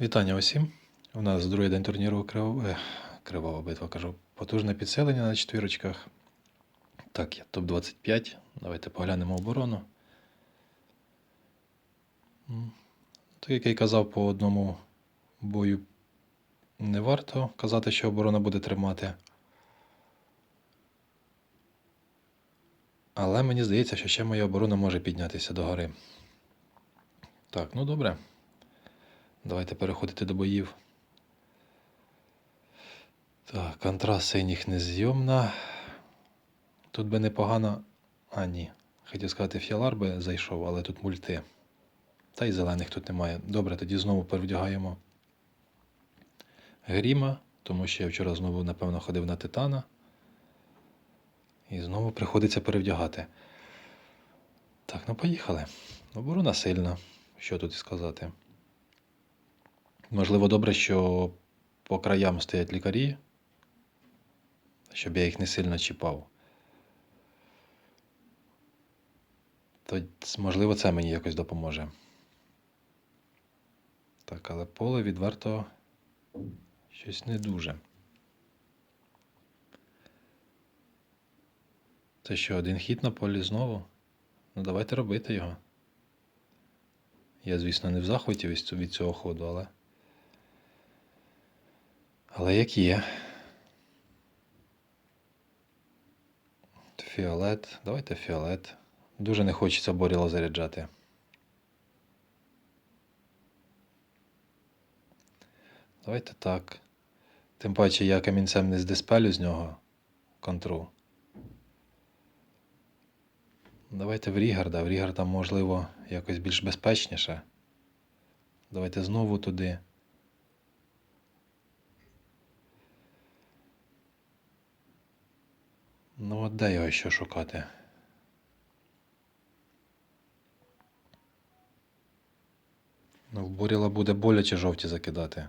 Вітання усім. У нас другий день турніру Крив... е, Кривава битва, кажу. Потужне підсилення на четвірочках. Так, я топ-25. Давайте поглянемо оборону. Так, як я й казав, по одному бою не варто казати, що оборона буде тримати. Але мені здається, що ще моя оборона може піднятися до гори. Так, ну добре. Давайте переходити до боїв. Так, контраст синіх незйомна. Тут би непогано. А, ні. Хотів сказати, фіалар би зайшов, але тут мульти. Та й зелених тут немає. Добре, тоді знову перевдягаємо Гріма, тому що я вчора знову, напевно, ходив на Титана. І знову приходиться перевдягати. Так, ну поїхали. Оборона сильна. Що тут сказати? Можливо, добре, що по краям стоять лікарі, щоб я їх не сильно чіпав. То, можливо, це мені якось допоможе. Так, але поле відверто щось не дуже. Це що, один хід на полі знову? Ну, давайте робити його. Я, звісно, не в захваті від цього- ходу, але. Але як є. Фіолет. Давайте фіолет. Дуже не хочеться Боріла заряджати. Давайте так. Тим паче я камінцем не здиспелю з нього контру. Давайте в Рігарда. В Рігарда, можливо, якось більш безпечніше. Давайте знову туди. Ну, от де його ще шукати? Ну, в Буріла буде боляче жовті закидати.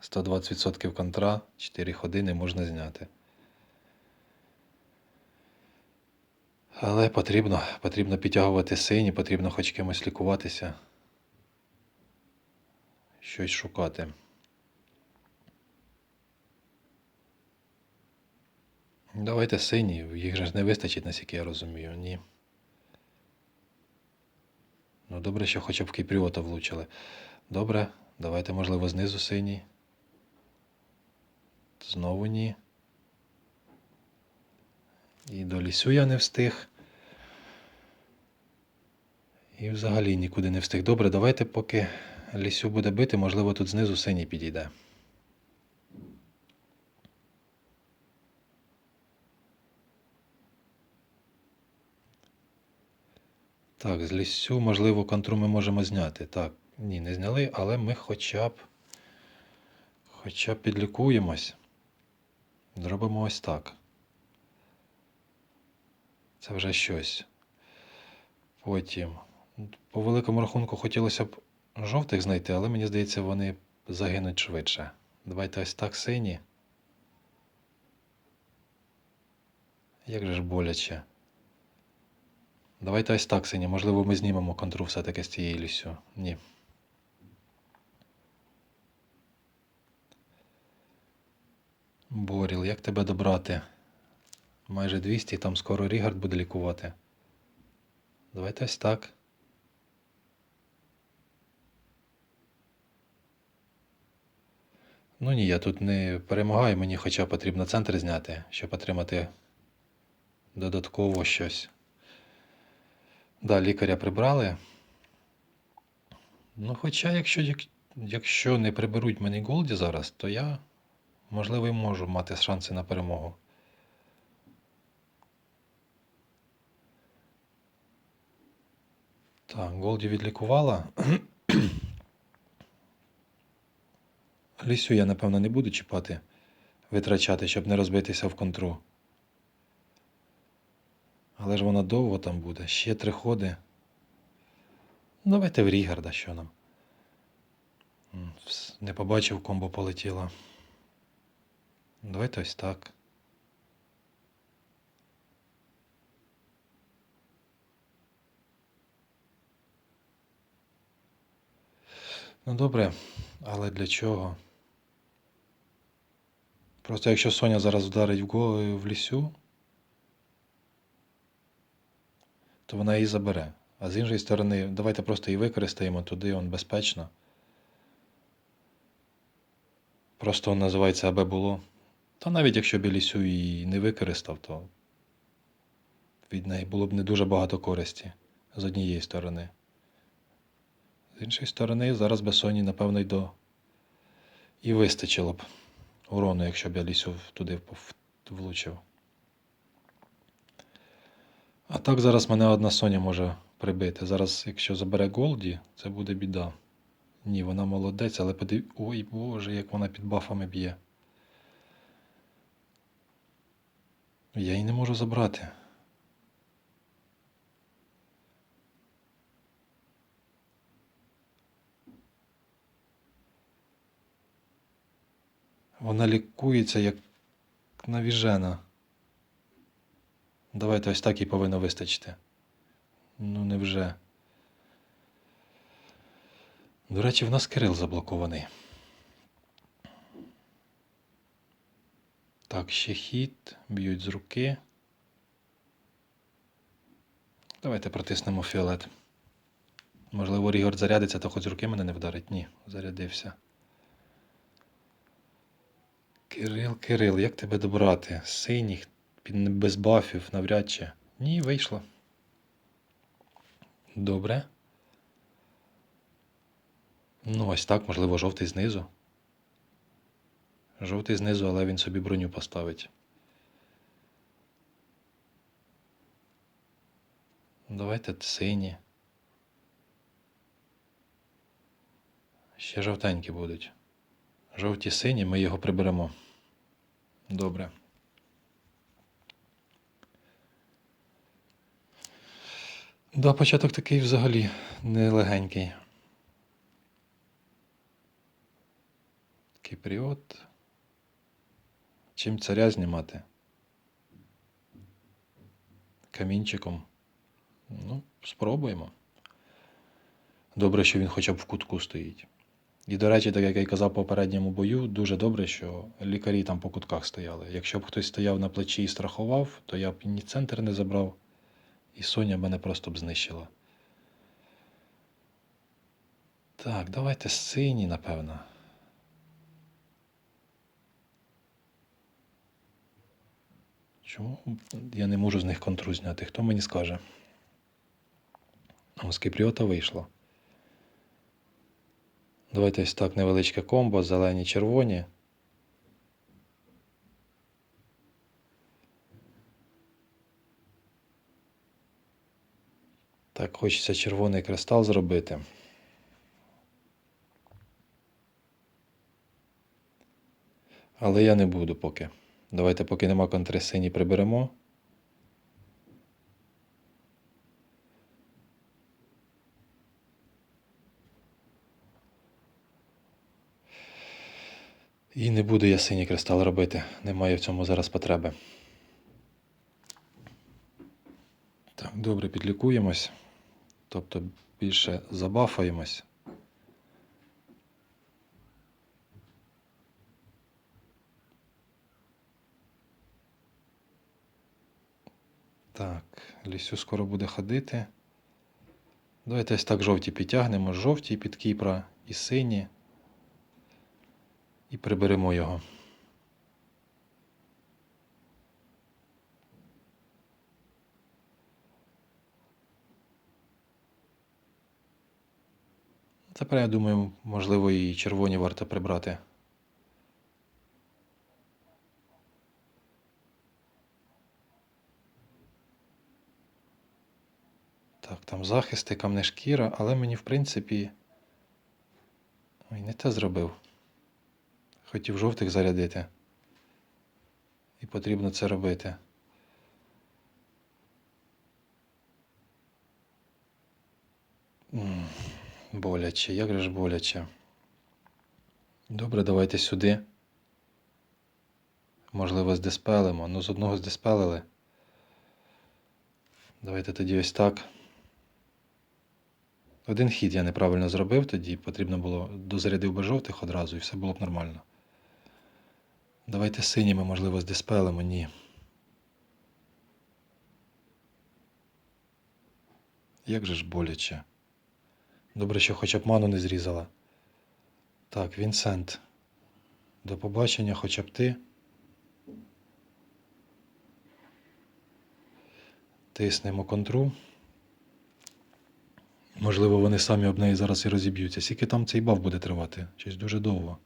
120% контра, 4 ходи не можна зняти. Але потрібно, потрібно підтягувати сині, потрібно хоч кимось лікуватися. Щось шукати. Давайте сині, їх же ж не вистачить, наскільки я розумію, ні. Ну, добре, що хоча б Кіпріота влучили. Добре, давайте, можливо, знизу синій. Знову ні. І до лісю я не встиг. І взагалі нікуди не встиг. Добре, давайте, поки лісю буде бити, можливо, тут знизу синій підійде. Так, з лісю, можливо, контру ми можемо зняти. Так, ні, не зняли, але ми хоча б хоча б підлікуємось. Зробимо ось так. Це вже щось. Потім. По великому рахунку хотілося б жовтих знайти, але мені здається, вони загинуть швидше. Давайте ось так сині. Як же ж боляче. Давайте ось так, сині. Можливо, ми знімемо контру все-таки з цієї лісю. Ні. Боріл, як тебе добрати? Майже 200, там скоро Рігард буде лікувати. Давайте ось так. Ну ні, я тут не перемагаю, мені хоча потрібно центр зняти, щоб отримати додатково щось. Да, лікаря прибрали. Ну, хоча, якщо, як- якщо не приберуть мені Голді зараз, то я, можливо, і можу мати шанси на перемогу. Так, Голді відлікувала. Лісю я, напевно, не буду чіпати, витрачати, щоб не розбитися в контру. Але ж вона довго там буде. Ще три ходи. Ну, Давайте в Рігарда, що нам. Не побачив, комбо полетіло. Давайте ось так. Ну добре, але для чого? Просто якщо Соня зараз вдарить в, в лісю, то вона її забере. А з іншої сторони, давайте просто її використаємо туди, он безпечно. Просто он називається аби було. Та навіть якщо б лісю її не використав, то від неї було б не дуже багато користі з однієї сторони. З іншої сторони, зараз би Соні, напевно, й до і вистачило б урону, якщо б я лісю туди влучив. А так зараз мене одна Соня може прибити. Зараз, якщо забере Голді, це буде біда. Ні, вона молодець, але подив... Ой Боже, як вона під бафами б'є. Я її не можу забрати. Вона лікується як навіжена. Давайте ось так і повинно вистачити. Ну, невже. До речі, в нас Кирил заблокований. Так, ще хід, б'ють з руки. Давайте протиснемо фіолет. Можливо, Рігорд зарядиться, то хоч з руки мене не вдарить. Ні, зарядився. Кирил, Кирил, як тебе добрати? Синіх, без бафів, навряд чи. Ні, вийшло. Добре. Ну, ось так, можливо, жовтий знизу. Жовтий знизу, але він собі броню поставить. Давайте сині. Ще жовтенькі будуть. Жовті сині, ми його приберемо. Добре. Да, початок такий взагалі нелегенький. Кіпріот. Чим царя знімати? Камінчиком. Ну, спробуємо. Добре, що він хоча б в кутку стоїть. І, до речі, так як я й казав в попередньому бою, дуже добре, що лікарі там по кутках стояли. Якщо б хтось стояв на плечі і страхував, то я б ні центр не забрав, і Соня мене просто б знищила. Так, давайте сині, напевно. Чому я не можу з них контру зняти? Хто мені скаже? О, з Кіпріота вийшло. Давайте ось так невеличке комбо, зелені, червоні. Так, хочеться червоний кристал зробити. Але я не буду поки. Давайте, поки нема контри сині приберемо. І не буду я синій кристал робити. Немає в цьому зараз потреби. Так, добре, підлікуємось. Тобто більше забафаємось. Так, лісю скоро буде ходити. Давайте ось так жовті підтягнемо. Жовті під Кіпра і сині. І приберемо його. Тепер я думаю, можливо, і червоні варто прибрати. Так, там захисти, камне шкіра, але мені, в принципі. Ой, не те зробив. Хотів жовтих зарядити. І потрібно це робити. М, Боляче, як же ж боляче. Добре, давайте сюди. Можливо, здиспелимо. Ну, з одного здиспелили. Давайте тоді ось так. Один хід я неправильно зробив, тоді потрібно було дозарядив би жовтих одразу і все було б нормально. Давайте синіми, можливо, з диспелемо, ні. Як же ж боляче. Добре, що хоча б ману не зрізала. Так, Вінсент. До побачення, хоча б ти. Тиснемо контру. Можливо, вони самі об неї зараз і розіб'ються. Скільки там цей баф буде тривати? Щось дуже довго.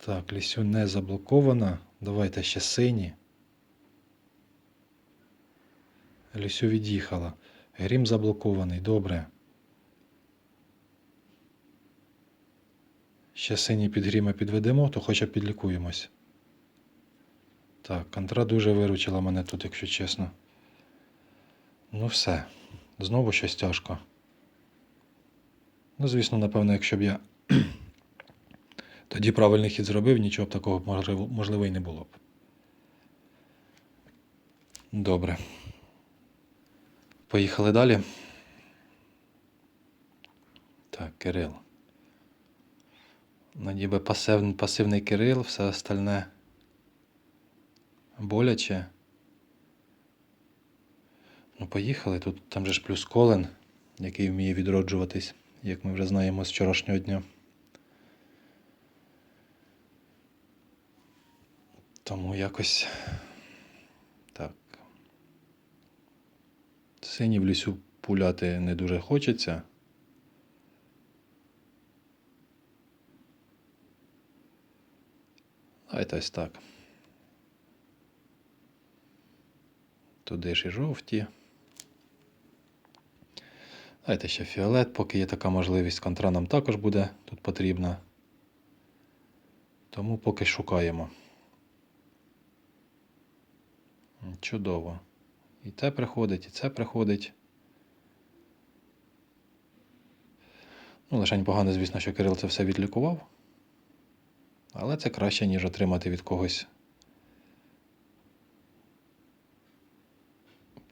Так, лісю не заблокована. Давайте ще сині. Лісю від'їхала. Грім заблокований. Добре. Ще синій під гріма підведемо, то хоча б підлікуємось. Так, контра дуже виручила мене тут, якщо чесно. Ну все. Знову щось тяжко. Ну, звісно, напевно, якщо б я тоді правильний хід зробив, нічого б такого можливо, можливо і не було б. Добре. Поїхали далі. Так, Кирил. Ну, ніби пасив, пасивний Кирил, все остальне боляче. Ну, поїхали. Тут там же ж плюс Колен, який вміє відроджуватись, як ми вже знаємо з вчорашнього дня. Тому якось так. Сині в лісу пуляти не дуже хочеться. Давайте ось так. Туди ж і жовті. Давайте ще фіолет, поки є така можливість, контра нам також буде тут потрібна. Тому поки шукаємо. Чудово. І те приходить, і це приходить. Ну, лишень погано, звісно, що Кирил це все відлікував. Але це краще, ніж отримати від когось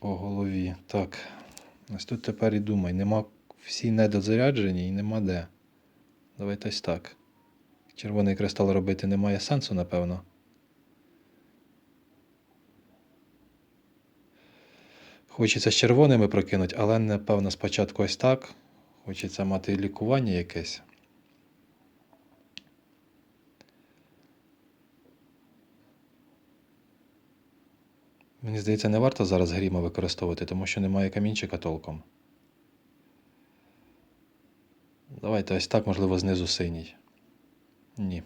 по голові. Так. Ось тут тепер і думай, нема всі недозаряджені і нема де. Давайте ось так. Червоний кристал робити немає сенсу, напевно. Хочеться з червоними прокинути, але напевно спочатку ось так. Хочеться мати лікування якесь. Мені здається, не варто зараз гріма використовувати, тому що немає камінчика толком. Давайте ось так, можливо, знизу синій. Ні.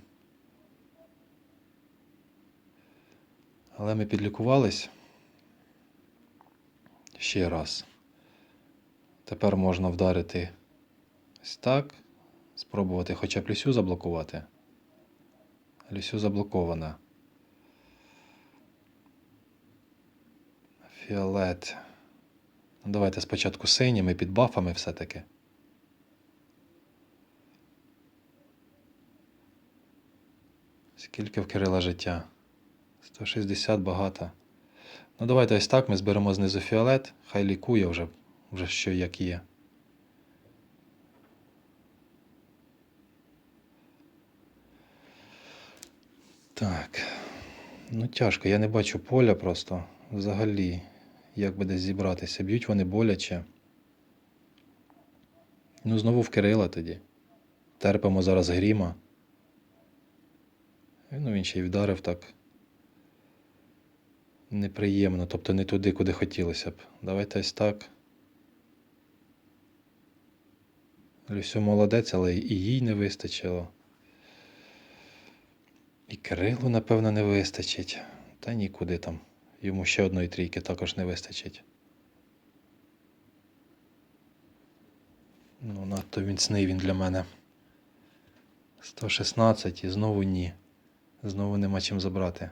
Але ми підлікувались. Ще раз. Тепер можна вдарити ось так. Спробувати хоча б лісю заблокувати. Лісю заблокована. Фіолет. Ну, давайте спочатку синіми під бафами все-таки. Скільки в Кирила життя? 160 багато. Ну, давайте ось так ми зберемо знизу фіолет, хай лікує вже, вже що як є. Так. Ну тяжко, я не бачу поля просто. Взагалі, як би десь зібратися. Б'ють вони боляче. Ну, знову в Кирила тоді. Терпимо зараз гріма. Ну, він ще й вдарив так. Неприємно, тобто не туди, куди хотілося б. Давайте ось так. Люсю молодець, але і їй не вистачило. І Кирилу, напевно, не вистачить. Та нікуди там. Йому ще одної трійки також не вистачить. Ну, надто міцний він для мене. 116 і знову ні. Знову нема чим забрати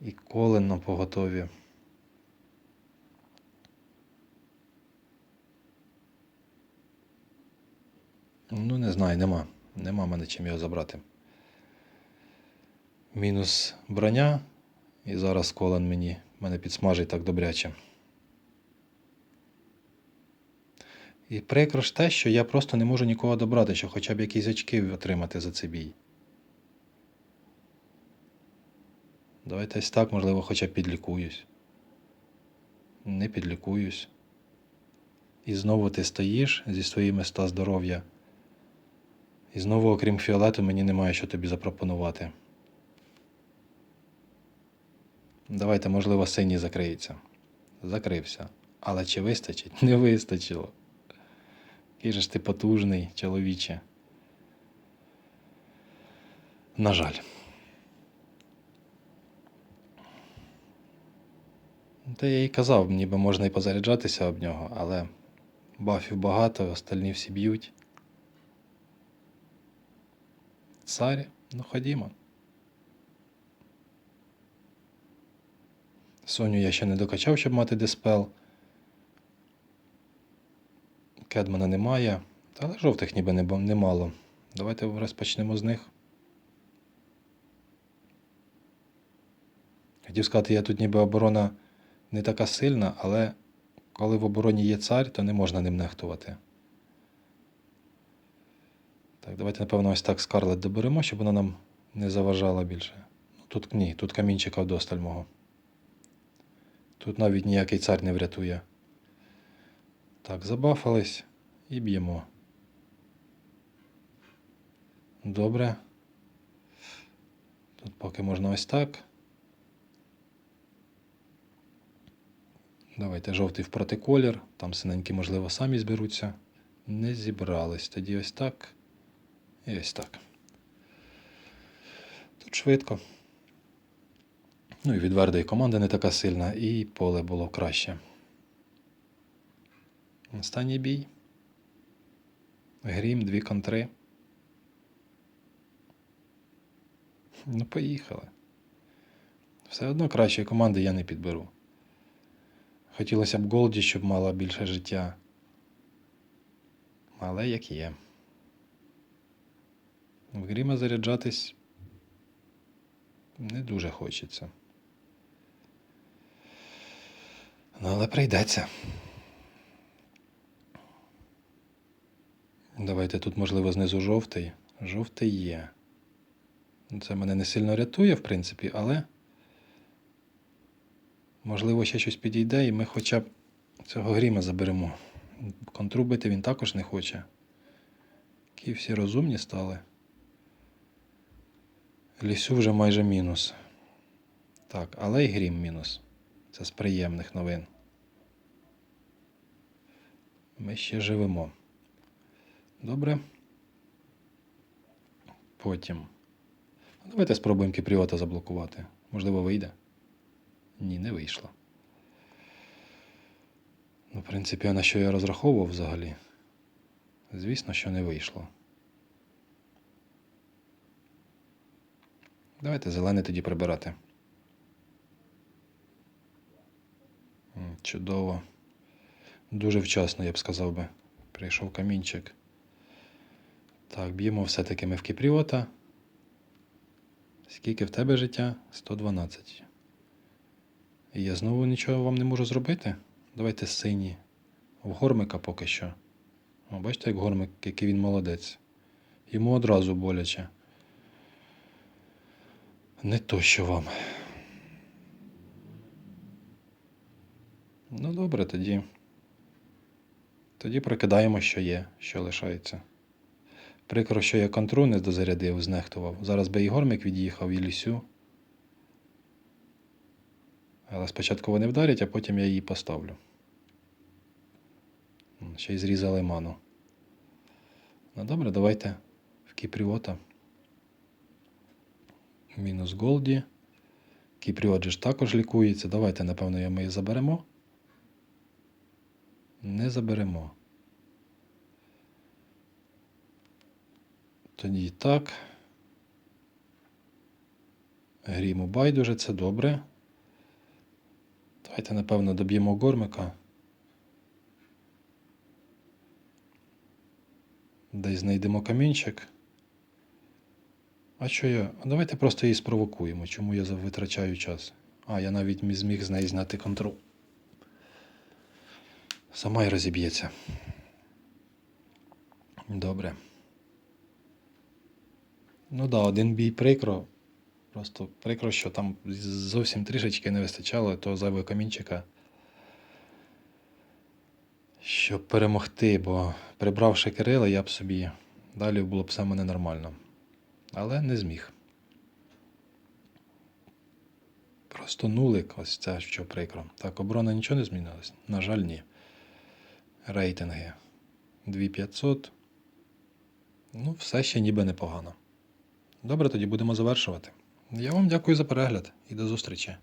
і колено поготові. Ну, не знаю, нема. Нема мене чим його забрати. Мінус броня. І зараз колен мені мене підсмажить так добряче. І прикро ж те, що я просто не можу нікого добрати, що хоча б якісь очки отримати за цей бій. Давайте ось так, можливо, хоча б підлікуюсь. Не підлікуюсь. І знову ти стоїш зі своїми 100 здоров'я. І знову, окрім фіолету, мені немає що тобі запропонувати. Давайте, можливо, синій закриється. Закрився. Але чи вистачить? Не вистачило. Який же ж ти потужний, чоловіче. На жаль. Та я і казав, ніби можна і позаряджатися об нього, але бафів багато, остальні всі б'ють. Царі, ну ходімо. Соню я ще не докачав, щоб мати диспел. Кедмана немає, але жовтих ніби немало. Давайте розпочнемо з них. Хотів сказати, я тут ніби оборона не така сильна, але коли в обороні є цар, то не можна ним нехтувати. Так, давайте, напевно, ось так Скарлет доберемо, щоб вона нам не заважала більше. Ну, тут ні, тут камінчика вдосталь мого. Тут навіть ніякий цар не врятує. Так, забафались і б'ємо. Добре. Тут поки можна ось так. Давайте жовтий в протиколір. Там синенькі, можливо, самі зберуться. Не зібрались. Тоді ось так. І ось так. Тут швидко. Ну і від і команда не така сильна, і поле було краще. Останній бій. Грім, дві контри. Ну, поїхали. Все одно кращої команди я не підберу. Хотілося б Голді, щоб мала більше життя. Але як є. В Гріма заряджатись не дуже хочеться. Ну, але прийдеться. Давайте тут, можливо, знизу жовтий. Жовтий є. Це мене не сильно рятує, в принципі, але можливо ще щось підійде, і ми хоча б цього гріма заберемо. Контру бити він також не хоче. Які всі розумні стали. Лісю вже майже мінус. Так, але й грім мінус. Це з приємних новин. Ми ще живемо. Добре. Потім. Давайте спробуємо Кіпріота заблокувати. Можливо, вийде? Ні, не вийшло. Ну, в принципі, на що я розраховував взагалі? Звісно, що не вийшло. Давайте зелений тоді прибирати. Чудово. Дуже вчасно, я б сказав би. Прийшов камінчик. Так, б'ємо все-таки ми в Кіпріота. Скільки в тебе життя? 112. І я знову нічого вам не можу зробити. Давайте сині. В гормика поки що. О, бачите, як гормик, який він молодець. Йому одразу боляче. Не то, що вам. Ну, добре, тоді. Тоді прикидаємо, що є, що лишається. Прикро, що я контру не дозарядив, знехтував. Зараз би і гормик від'їхав, і лісю. Але спочатку вони вдарять, а потім я її поставлю. Ще й зрізали ману. Ну добре, давайте в Кіпріота. Мінус Голді. Кіпріот же ж також лікується. Давайте, напевно, ми її заберемо. Не заберемо. Тоді так. Гріму байдуже, це добре. Давайте, напевно, доб'ємо гормика. Десь знайдемо камінчик. А що я? Давайте просто її спровокуємо. Чому я витрачаю час? А, я навіть мі- зміг з неї зняти контрол. Сама й розіб'ється. Добре. Ну да, один бій прикро. Просто прикро, що там зовсім трішечки не вистачало того зайвого камінчика. Щоб перемогти, бо прибравши Кирила, я б собі далі було б все в мене нормально. Але не зміг. Просто нулик, ось це що прикро. Так, оборона нічого не змінилась? На жаль, ні. Рейтинги 2500. Ну, все ще ніби непогано. Добре, тоді будемо завершувати. Я вам дякую за перегляд і до зустрічі.